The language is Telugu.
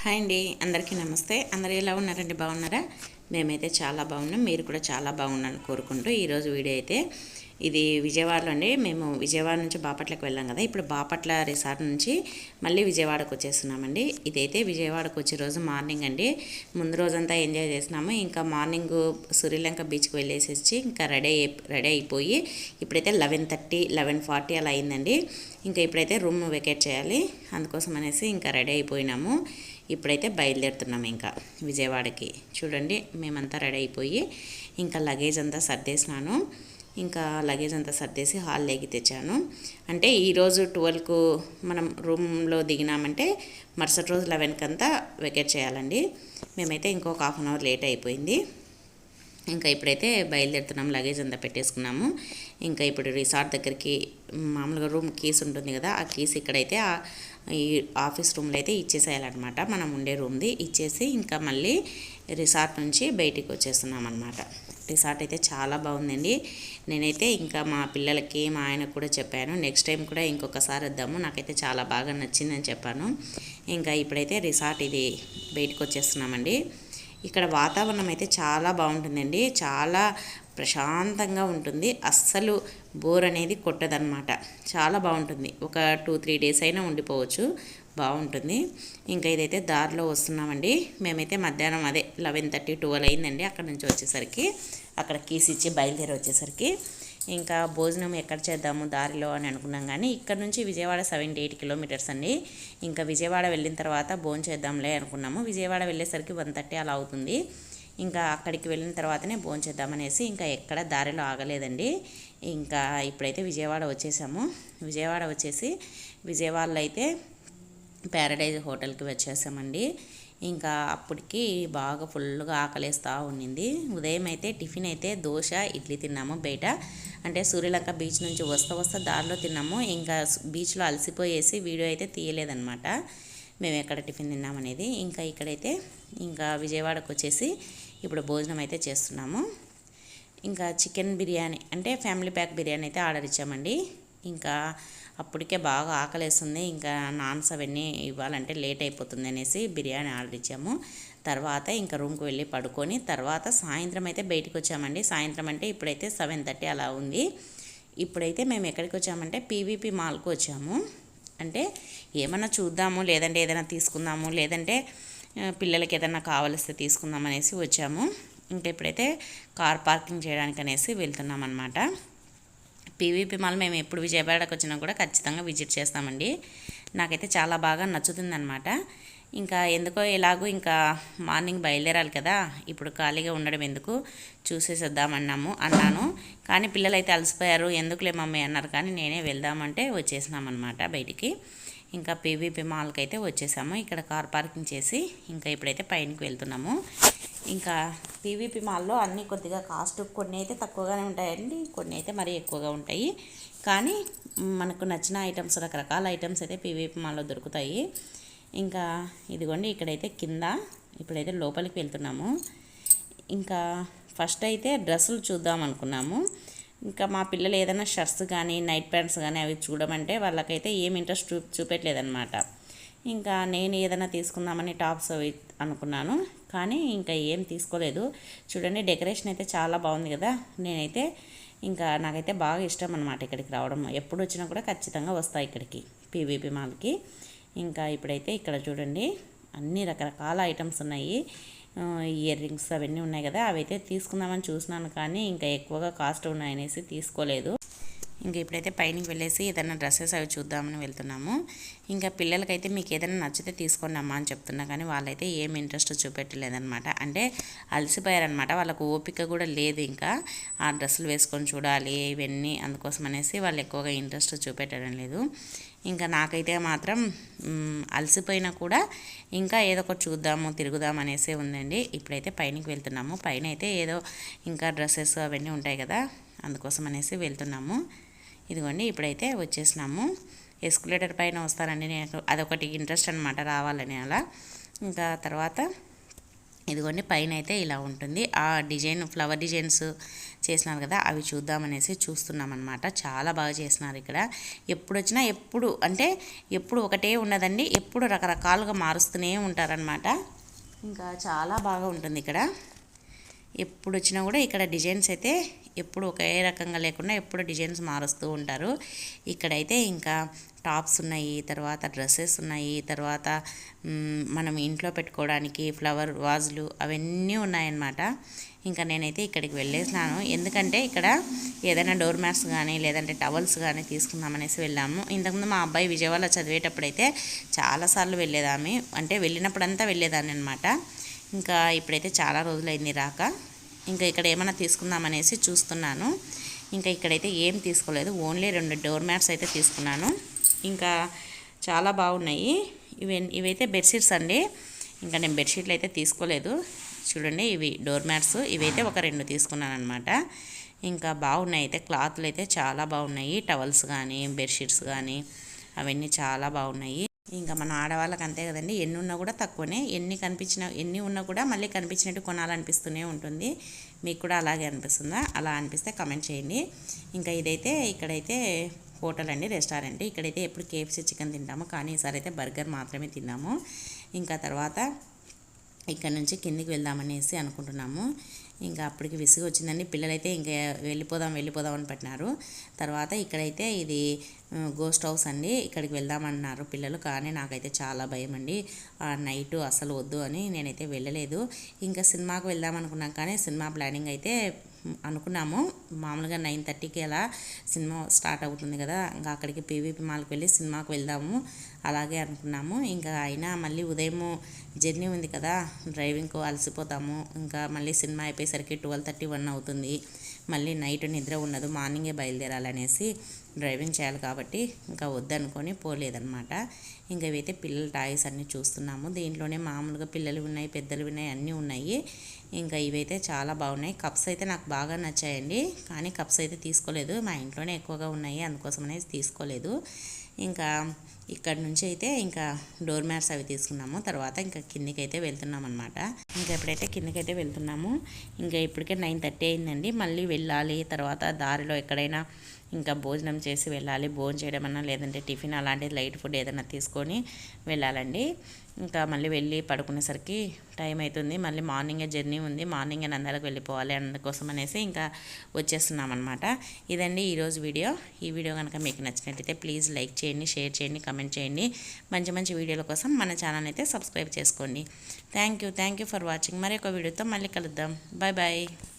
హాయ్ అండి అందరికీ నమస్తే. అందరు ఎలా ఉన్నారండి? బాగున్నారా? మేమైతే చాలా బాగున్నాం. మీరు కూడా చాలా బాగున్నాను కోరుకుంటూ ఈరోజు వీడియో అయితే ఇది విజయవాడలో అండి. మేము విజయవాడ నుంచి బాపట్లకు వెళ్ళాం కదా. ఇప్పుడు బాపట్ల రిసార్ట్ నుంచి మళ్ళీ విజయవాడకు వచ్చేస్తున్నామండి. ఇదైతే విజయవాడకు వచ్చే రోజు మార్నింగ్ అండి. ముందు రోజంతా ఎంజాయ్ చేసినాము ఇంకా మార్నింగ్ సూర్యలంక బీచ్కి వెళ్ళేసి వచ్చి ఇంకా రెడీ అయి రెడీ అయిపోయి ఇప్పుడైతే లెవెన్ థర్టీ లెవెన్ ఫార్టీ అలా అయిందండి. ఇంకా ఇప్పుడైతే రూమ్ వెకేట్ చేయాలి. అందుకోసం అనేసి ఇంకా రెడీ అయిపోయినాము. ఇప్పుడైతే బయలుదేరుతున్నాం ఇంకా విజయవాడకి. చూడండి మేమంతా రెడీ అయిపోయి ఇంకా లగేజ్ అంతా సర్దేసినాను. ఇంకా లగేజ్ అంతా సర్దేసి హాల్లోకి తెచ్చాను. అంటే ఈరోజు ట్వెల్వ్కు మనం రూమ్లో దిగినామంటే మరుసటి రోజు లెవెన్కి అంతా వెకేట్ చేయాలండి. మేమైతే ఇంకొక హాఫ్ అన్ అవర్ లేట్ అయిపోయింది. ఇంకా ఇప్పుడైతే బయలుదేరుతున్నాం లగేజ్ అంతా పెట్టేసుకున్నాము. ఇంకా ఇప్పుడు రిసార్ట్ దగ్గరికి మామూలుగా రూమ్ కీస్ ఉంటుంది కదా ఆ కీస్ ఇక్కడైతే ఈ ఆఫీస్ రూమ్లో అయితే ఇచ్చేసేయాలన్నమాట. మనం ఉండే రూమ్ది ఇచ్చేసి ఇంకా మళ్ళీ రిసార్ట్ నుంచి బయటికి వచ్చేస్తున్నాం అనమాట రిసార్ట్ అయితే చాలా బాగుందండి. నేనైతే ఇంకా మా పిల్లలకి మా ఆయనకు కూడా చెప్పాను. నెక్స్ట్ టైం కూడా ఇంకొకసారి వద్దాము. నాకైతే చాలా బాగా నచ్చిందని చెప్పాను. ఇంకా ఇప్పుడైతే రిసార్ట్ ఇది బయటకు వచ్చేస్తున్నామండి. ఇక్కడ వాతావరణం అయితే చాలా బాగుంటుందండి. చాలా ప్రశాంతంగా ఉంటుంది. అస్సలు బోర్ అనేది కొట్టదనమాట చాలా బాగుంటుంది. ఒక టూ త్రీ డేస్ అయినా ఉండిపోవచ్చు. బాగుంటుంది. ఇంకా ఇదైతే దారిలో వస్తున్నామండి. మేమైతే మధ్యాహ్నం అదే లెవెన్ థర్టీ ట్వెల్వ్ అయిందండి అక్కడ నుంచి వచ్చేసరికి. అక్కడ కీస్ ఇచ్చి బయలుదేరి వచ్చేసరికి. ఇంకా భోజనం ఎక్కడ చేద్దాము దారిలో అని అనుకున్నాం కానీ ఇక్కడ నుంచి విజయవాడ సెవెంటీ ఎయిట్ కిలోమీటర్స్ అండి. ఇంకా విజయవాడ వెళ్ళిన తర్వాత భోజనం చేద్దాంలే అనుకున్నాము. విజయవాడ వెళ్ళేసరికి వన్ థర్టీ అలా అవుతుంది. ఇంకా అక్కడికి వెళ్ళిన తర్వాతనే భోంచేద్దామనేసి ఇంకా ఎక్కడ దారిలో ఆగలేదండి. ఇంకా ఇప్పుడైతే విజయవాడ వచ్చేసాము. విజయవాడ వచ్చేసి విజయవాడలో అయితే ప్యారడైజ్ హోటల్కి వచ్చేసామండి. ఇంకా అప్పటికి బాగా ఫుల్గా ఆకలేస్తూ ఉండింది ఉదయం అయితే టిఫిన్ అయితే దోశ ఇడ్లీ తిన్నాము బయట. అంటే సూర్యలంక బీచ్ నుంచి వస్తా వస్తా దారిలో తిన్నాము. ఇంకా బీచ్లో అలసిపోయేసి వీడియో అయితే తీయలేదన్నమాట. మేము ఎక్కడ టిఫిన్ తిన్నామనేది. ఇంకా ఇక్కడైతే ఇంకా విజయవాడకు వచ్చేసి ఇప్పుడు భోజనం అయితే చేస్తున్నాము. ఇంకా చికెన్ బిర్యానీ అంటే ఫ్యామిలీ ప్యాక్ బిర్యానీ అయితే ఆర్డర్ ఇచ్చామండి. ఇంకా అప్పటికే బాగా ఆకలేస్తుంది. ఇంకా నాన్స్ అవన్నీ ఇవ్వాలంటే లేట్ అయిపోతుంది అనేసి బిర్యానీ ఆర్డర్ ఇచ్చాము. తర్వాత ఇంకా రూమ్కి వెళ్ళి పడుకొని తర్వాత సాయంత్రం అయితే బయటికి వచ్చామండి. సాయంత్రం అంటే ఇప్పుడైతే సెవెన్ థర్టీ అలా ఉంది. ఇప్పుడైతే మేము ఎక్కడికి వచ్చామంటే పీవీపీ మాల్కి వచ్చాము. అంటే ఏమన్నా చూద్దాము లేదంటే ఏదైనా తీసుకుందాము లేదంటే పిల్లలకి ఏదైనా కావలిస్తే తీసుకుందాం అనేసి వచ్చాము. ఇంకా ఇప్పుడైతే కార్ పార్కింగ్ చేయడానికి అనేసి వెళ్తున్నాం అనమాట పీవీపీ మాల్ మేము ఎప్పుడు విజయవాడకు వచ్చినా కూడా ఖచ్చితంగా విజిట్ చేస్తామండి. నాకైతే చాలా బాగా నచ్చుతుందన్నమాట. ఇంకా ఎందుకో ఎలాగో ఇంకా మార్నింగ్ బయలుదేరాలి కదా. ఇప్పుడు ఖాళీగా ఉండడం ఎందుకు? చూసేసేద్దామన్నాము అన్నాను. కానీ పిల్లలు అయితే అలసిపోయారు. ఎందుకులే మమ్మీ అన్నారు. కానీ నేనే వెళ్దామంటే వచ్చేసినామన్నమాట బయటికి. ఇంకా పీవీపీ మాల్కి అయితే వచ్చేసాము. ఇక్కడ కార్ పార్కింగ్ చేసి ఇంకా ఇప్పుడైతే పైనకి వెళ్తున్నాము. ఇంకా పీవీపీ మాల్లో అన్నీ కొద్దిగా కాస్ట్ కొన్ని అయితే తక్కువగానే ఉంటాయండి కొన్ని అయితే మరీ ఎక్కువగా ఉంటాయి. కానీ మనకు నచ్చిన ఐటమ్స్ రకరకాల ఐటమ్స్ అయితే పీవీపీ మాల్లో దొరుకుతాయి. ఇంకా ఇదిగోండి ఇక్కడైతే కింద ఇప్పుడైతే లోపలికి వెళ్తున్నాము. ఇంకా ఫస్ట్ అయితే డ్రెస్సులు చూద్దాం అనుకున్నాము. ఇంకా మా పిల్లలు ఏదైనా షర్ట్స్ కానీ నైట్ ప్యాంట్స్ కానీ అవి చూడమంటే వాళ్ళకైతే ఏం ఇంట్రెస్ట్ చూ చూపెట్టలేదన్నమాట. ఇంకా నేను ఏదైనా తీసుకుందామని టాప్స్ అవి అనుకున్నాను కానీ ఇంకా ఏం తీసుకోలేదు. చూడండి డెకరేషన్ అయితే చాలా బాగుంది కదా. నేనైతే ఇంకా నాకైతే బాగా ఇష్టం అనమాట ఇక్కడికి రావడం. ఎప్పుడు వచ్చినా కూడా ఖచ్చితంగా వస్తాయి ఇక్కడికి పీవీపీ మాల్కి. ఇంకా ఇప్పుడైతే ఇక్కడ చూడండి అన్ని రకరకాల ఐటమ్స్ ఉన్నాయి. ఇయర్ రింగ్స్ అవన్నీ ఉన్నాయి కదా అవైతే తీసుకుందామని చూసినాను కానీ ఇంకా ఎక్కువగా కాస్ట్ ఉన్నాయనేసి తీసుకోలేదు. ఇంకా ఇప్పుడైతే పైనకి వెళ్ళేసి ఏదైనా డ్రెస్సెస్ అవి చూద్దామని వెళ్తున్నాము. ఇంకా పిల్లలకైతే మీకు ఏదైనా నచ్చితే తీసుకోండి అమ్మా అని చెప్తున్నా కానీ వాళ్ళైతే ఏం ఇంట్రెస్ట్ చూపెట్టలేదనమాట అంటే అలసిపోయారనమాట వాళ్ళకు ఓపిక కూడా లేదు ఇంకా. ఆ డ్రెస్సులు వేసుకొని చూడాలి ఇవన్నీ అందుకోసం అనేసి వాళ్ళు ఎక్కువగా ఇంట్రెస్ట్ చూపెట్టడం లేదు. ఇంకా నాకైతే మాత్రం అలసిపోయినా కూడా ఇంకా ఏదో ఒకటి చూద్దాము తిరుగుదాం అనేసి ఉందండి. ఇప్పుడైతే పైనకి వెళ్తున్నాము. పైన అయితే ఏదో ఇంకా డ్రెస్సెస్ అవన్నీ ఉంటాయి కదా అందుకోసం అనేసి వెళ్తున్నాము. ఇదిగోండి ఇప్పుడైతే వచ్చేసినాము. ఎస్కులేటర్ పైన వస్తానండి నేను. అదొకటి ఇంట్రెస్ట్ అనమాట రావాలని అలా. ఇంకా తర్వాత ఇదిగోండి పైన అయితే ఇలా ఉంటుంది. ఆ డిజైన్ ఫ్లవర్ డిజైన్స్ చేసినారు కదా అవి చూద్దామనేసి చూస్తున్నాం అనమాట చాలా బాగా చేసినారు ఇక్కడ. ఎప్పుడు వచ్చినా ఎప్పుడు అంటే ఎప్పుడు ఒకటే ఉండదండి ఎప్పుడు రకరకాలుగా మారుస్తూనే ఉంటారనమాట ఇంకా చాలా బాగా ఉంటుంది ఇక్కడ. ఎప్పుడు వచ్చినా కూడా ఇక్కడ డిజైన్స్ అయితే ఎప్పుడు ఒకే రకంగా లేకుండా ఎప్పుడు డిజైన్స్ మారుస్తూ ఉంటారు. ఇక్కడైతే ఇంకా టాప్స్ ఉన్నాయి తర్వాత డ్రెస్సెస్ ఉన్నాయి తర్వాత మనం ఇంట్లో పెట్టుకోవడానికి ఫ్లవర్ వాజులు అవన్నీ ఉన్నాయన్నమాట. ఇంకా నేనైతే ఇక్కడికి వెళ్ళేసినాను. ఎందుకంటే ఇక్కడ ఏదైనా డోర్ మ్యాట్స్ కానీ లేదంటే టవల్స్ కానీ తీసుకుందామనేసి వెళ్ళాము. ఇంతకుముందు మా అబ్బాయి విజయవాడలో చదివేటప్పుడైతే చాలాసార్లు వెళ్ళేదామి అంటే వెళ్ళినప్పుడంతా వెళ్ళేదాన్ని అనమాట ఇంకా ఇప్పుడైతే చాలా రోజులైంది రాక. ఇంకా ఇక్కడ ఏమైనా తీసుకుందామనేసి చూస్తున్నాను. ఇంకా ఇక్కడైతే ఏం తీసుకోలేదు. ఓన్లీ రెండు డోర్ మ్యాట్స్ అయితే తీసుకున్నాను. ఇంకా చాలా బాగున్నాయి. ఇవి ఇవైతే బెడ్షీట్స్ అండి. ఇంకా నేను బెడ్షీట్లు అయితే తీసుకోలేదు. చూడండి ఇవి డోర్ మ్యాట్స్. ఇవైతే ఒక రెండు తీసుకున్నాను అనమాట ఇంకా బాగున్నాయి అయితే. క్లాత్లు అయితే చాలా బాగున్నాయి. టవల్స్ కానీ బెడ్షీట్స్ కానీ అవన్నీ చాలా బాగున్నాయి. ఇంకా మన ఆడవాళ్ళకి అంతే కదండి. ఎన్ని ఉన్నా కూడా తక్కువనే. ఎన్ని కనిపించిన ఎన్ని ఉన్నా కూడా మళ్ళీ కనిపించినట్టు కొనాలనిపిస్తూనే ఉంటుంది. మీకు కూడా అలాగే అనిపిస్తుందా? అలా అనిపిస్తే కమెంట్ చేయండి. ఇంకా ఇదైతే ఇక్కడైతే హోటల్ అండి రెస్టారెంట్. ఇక్కడైతే ఎప్పుడు కేఎఫ్సీ చికెన్ తింటాము. కానీ ఈసారి అయితే బర్గర్ మాత్రమే తిన్నాము. ఇంకా తర్వాత ఇక్కడ నుంచి కిందికి వెళ్దామనేసి అనుకుంటున్నాము. ఇంకా అప్పటికి విసుగు వచ్చిందండి పిల్లలైతే ఇంకా వెళ్ళిపోదాం వెళ్ళిపోదాం అని పెట్టినారు. తర్వాత ఇక్కడైతే ఇది గోస్ట్ హౌస్ అండి. ఇక్కడికి వెళ్దామన్నారు పిల్లలు. కానీ నాకైతే చాలా భయం అండి నైట్ అసలు వద్దు అని నేనైతే వెళ్ళలేదు. ఇంకా సినిమాకు వెళ్దాం అనుకున్నాం కానీ సినిమా ప్లానింగ్ అయితే అనుకున్నాము. మామూలుగా నైన్ థర్టీకి అలా సినిమా స్టార్ట్ అవుతుంది కదా ఇంకా అక్కడికి పీవీపీ మాల్కి వెళ్ళి సినిమాకి వెళ్దాము అలాగే అనుకున్నాము. ఇంకా అయినా మళ్ళీ ఉదయం జర్నీ ఉంది కదా డ్రైవింగ్కు అలసిపోతాము. ఇంకా మళ్ళీ సినిమా అయిపోయేసరికి ట్వెల్వ్ థర్టీ వన్ అవుతుంది. మళ్ళీ నైట్ నిద్ర ఉండదు మార్నింగే బయలుదేరాలనేసి డ్రైవింగ్ చేయాలి కాబట్టి ఇంకా వద్దనుకొని పోలేదనమాట ఇంకా ఇవైతే పిల్లల టాయ్స్ అన్నీ చూస్తున్నాము. దీంట్లోనే మామూలుగా పిల్లలు ఉన్నాయి పెద్దలు ఉన్నాయి అన్నీ ఉన్నాయి. ఇంకా ఇవైతే చాలా బాగున్నాయి. కప్స్ అయితే నాకు బాగా నచ్చాయండి. కానీ కప్స్ అయితే తీసుకోలేదు. మా ఇంట్లోనే ఎక్కువగా ఉన్నాయి అందుకోసం అనేది తీసుకోలేదు. ఇంకా ఇక్కడ నుంచి అయితే ఇంకా డోర్ మ్యాట్స్ అవి తీసుకున్నాము. తర్వాత ఇంకా కిందికి అయితే వెళ్తున్నాం అనమాట ఇంకా ఎప్పుడైతే కిందికి అయితే వెళ్తున్నాము ఇంకా ఇప్పటికే నైన్ థర్టీ అయిందండి. మళ్ళీ వెళ్ళాలి. తర్వాత దారిలో ఎక్కడైనా ఇంకా భోజనం చేసి వెళ్ళాలి. భోజనం చేయడం అన్నా లేదంటే టిఫిన్ అలాంటి లైట్ ఫుడ్ ఏదైనా తీసుకొని వెళ్ళాలండి. ఇంకా మళ్ళీ వెళ్ళి పడుకునేసరికి టైం అవుతుంది మళ్ళీ మార్నింగే జర్నీ ఉంది. మార్నింగే నందాలకు వెళ్ళిపోవాలి అందుకోసం అనేసి ఇంకా వచ్చేస్తున్నాం అనమాట ఇదండి ఈరోజు వీడియో. ఈ వీడియో కనుక మీకు నచ్చినట్టయితే ప్లీజ్ లైక్ చేయండి షేర్ చేయండి కామెంట్ చేయండి. మంచి మంచి వీడియోల కోసం మన ఛానల్ అయితే సబ్స్క్రైబ్ చేసుకోండి. Thank you thank you for watching మరి ఒక వీడియోతో మళ్ళీ కలుద్దాం. Bye bye